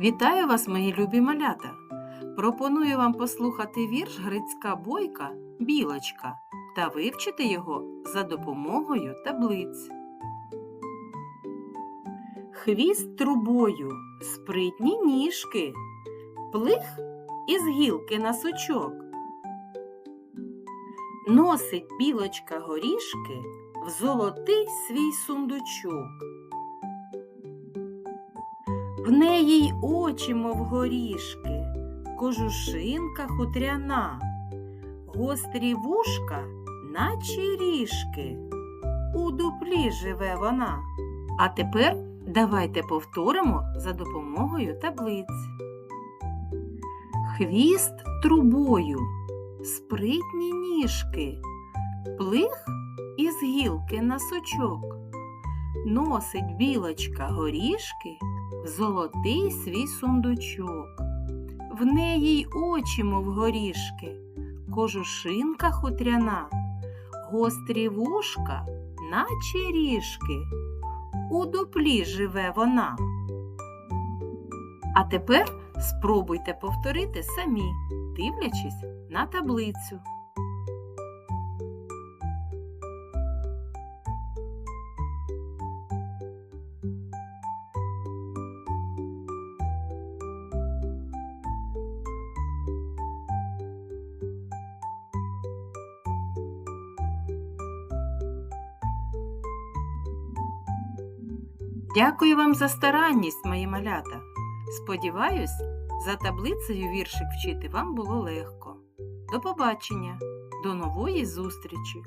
Вітаю вас, мої любі малята! Пропоную вам послухати вірш Грицька бойка Білочка та вивчити його за допомогою таблиць. Хвіст трубою, спритні ніжки, плих із гілки на сучок. Носить білочка горішки в золотий свій сундучок. В неї й очі, мов горішки, кожушинка хутряна, гострі вушка, наче ріжки. У дуплі живе вона. А тепер давайте повторимо за допомогою таблиць. Хвіст трубою, спритні ніжки, плих із гілки на сучок. Носить білочка горішки в золотий свій сундучок. В неї й очі, мов горішки, кожушинка хутряна, гострі вушка, наче ріжки. У дуплі живе вона. А тепер спробуйте повторити самі, дивлячись на таблицю. Дякую вам за старанність, мої малята. Сподіваюсь, за таблицею віршик вчити вам було легко. До побачення, до нової зустрічі!